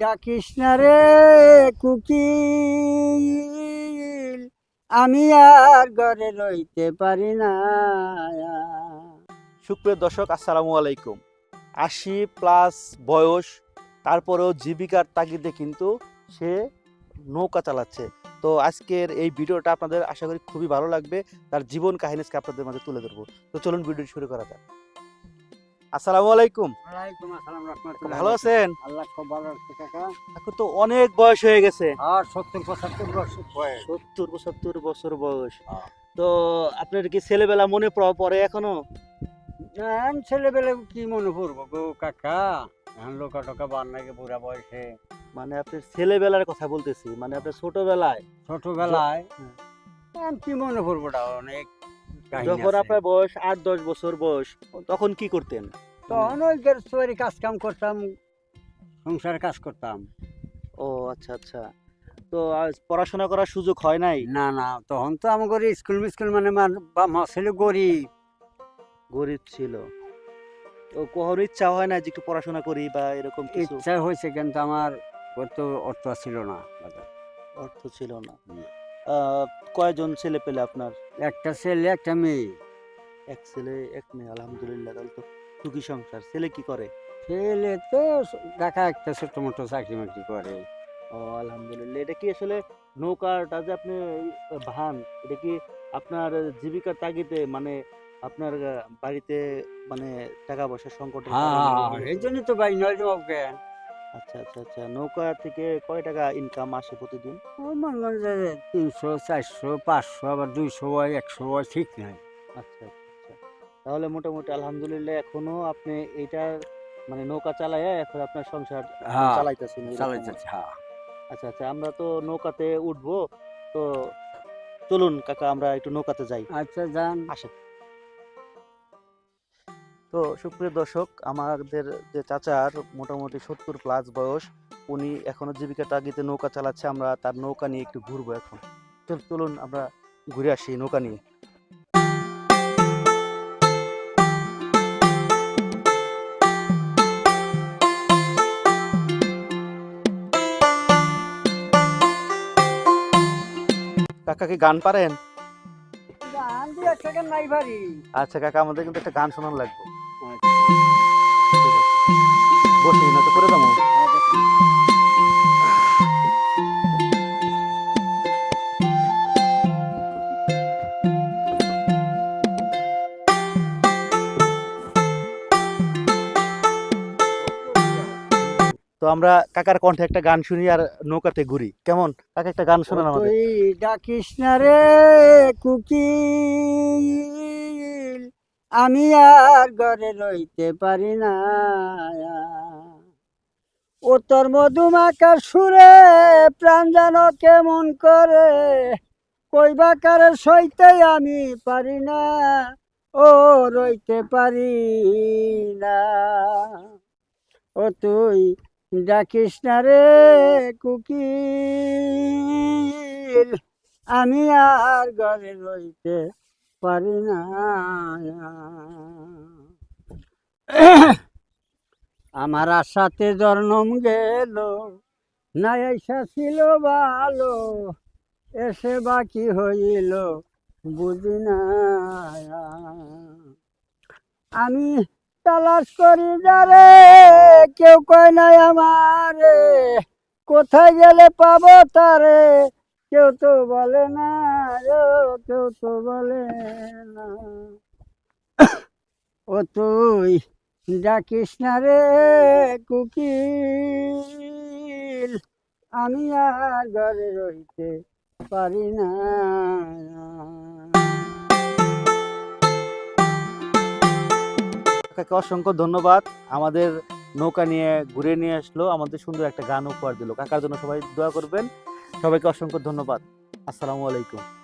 ডাকিস না রে কুকিল। আমি আর ঘরে রইতে পারি না। সুপ্রিয় দর্শক, আসসালামু আলাইকুম। আশি প্লাস বয়স, তারপরেও জীবিকার তাগিদে কিন্তু সে নৌকা চালাচ্ছে। তো আজকের এই ভিডিওটা আপনাদের আশা করি খুবই ভালো লাগবে। তার জীবন কাহিনী আপনাদের মাঝে তুলে ধরবো। তো চলুন ভিডিও শুরু করা যাক। আসসালামু আলাইকুম। ওয়ালাইকুম আসসালাম রাহমাতুল্লাহ ভালো আছেন? আল্লাহ খুব ভালো আছে কাকা। এখন তো অনেক বয়স হয়ে গেছে। আর সত্তর পঁচাত্তর বছর বয়স। সত্তর পঁচাত্তর বছর বয়স। হ্যাঁ। তো আপনার কি ছেলেবেলা মনে পড়ে এখনও? এখন ছেলেবেলে কি মনে পড়ব গো কাকা? এখন লোকা টোকা বার নাকি বুড়া বয়সে। মানে আপনি ছেলেবেলার কথা বলতেছি মানে আপনার ছোটবেলায়। ছোটবেলায়? হ্যাঁ। কি মনে পড়ব অনেক? যখন। আপনার বয়স আট দশ বছর বয়স তখন কি করতেন? তখন ওই গেরস্তুয়ারি কাজ কাম করতাম সংসার কাজ করতাম। ও আচ্ছা আচ্ছা। তো পড়াশোনা করার সুযোগ হয় নাই? না না তখন তো আমার স্কুল মিস্কুল মানে মা ছিল গরিব। গরিব ছিল। তো কখনো ইচ্ছা হয় না যে একটু পড়াশোনা করি বা এরকম ইচ্ছা হয়েছে কিন্তু আমার অত অর্থ ছিল না। অর্থ ছিল না। কয়জন ছেলে পেলে আপনার? একটা ছেলে একটা মেয়ে। এক ছেলে এক মেয়ে আলহামদুলিল্লাহ তাহলে তো সুখী সংসার। ছেলে কি করে? ছেলে তো দেখা একটা ছোট মোটো চাকরি মাকরি করে। ও আলহামদুলিল্লাহ। এটা কি আসলে নৌকাটা যে আপনি ভান এটা কি আপনার জীবিকার তাগিদে মানে আপনার বাড়িতে মানে টাকা পয়সা সংকট হ্যাঁ এই জন্য তো ভাই নয় আচ্ছা আচ্ছা আচ্ছা। নৌকা থেকে কয় টাকা ইনকাম আসে প্রতিদিন? ওই মনে করেন যে তিনশো চারশো পাঁচশো আবার দুইশো হয় একশো হয় ঠিক নাই। আচ্ছা আচ্ছা আচ্ছা। তাহলে মোটামুটি আলহামদুলিল্লাহ এখনও আপনি এইটার মানে নৌকা চালায় এখন আপনার সংসার হ্যাঁ চালাইতেছেন চালাইতেছে হ্যাঁ। আচ্ছা আচ্ছা আমরা তো নৌকাতে উঠবো তো চলুন কাকা আমরা একটু নৌকাতে যাই। আচ্ছা যান। আসেন। তো সুপ্রিয় দর্শক আমাদের যে চাচার মোটামুটি সত্তর প্লাস বয়স উনি এখনও জীবিকা তাগিতে নৌকা চালাচ্ছে আমরা তার নৌকা নিয়ে একটু ঘুরবো এখন। চল চলুন আমরা ঘুরে আসি নৌকা নিয়ে। কাকা কি গান পারেন? আচ্ছা কাকা আমাদের কিন্তু একটা গান শোনার লাগবে। বসে না তো করে তো আমরা কাকার কণ্ঠে একটা গান শুনি আর নৌকাতে ঘুরি। কেমন? কাকা একটা গান শোনান আমাদের। ডাকিস না রে কুকিল আমি আর ঘরে রইতে পারি না। ও তোর মধুমাকার সুরে প্রাণ যেন কেমন করে, কইবা কারে সইতে আমি পারি না, ও রইতে পারি না। ও তুই ডাকিস না রে কুকিল, আমি আর ঘরে রইতে পারি না আমার আশাতে জন্ম গেল, না এসা ছিল ভালো, এসে বাকি হইল বুঝি না আমি তালাশ করি যারে কেউ কয় নাই আমারে, কোথায় গেলে পাবো তারে? কেউ তো বলে না। কেউ তো বলে না। ও তুই ডাকিস না রে কুকিল। আমি আর ঘরে রইতে পারি না। অসংখ্য ধন্যবাদ। আমাদের নৌকা নিয়ে ঘুরে নিয়ে আসলো, আমাদের সুন্দর একটা গান উপহার দিল। কাকার জন্য সবাই দোয়া করবেন। সবাইকে অসংখ্য ধন্যবাদ। আসসালামু আলাইকুম।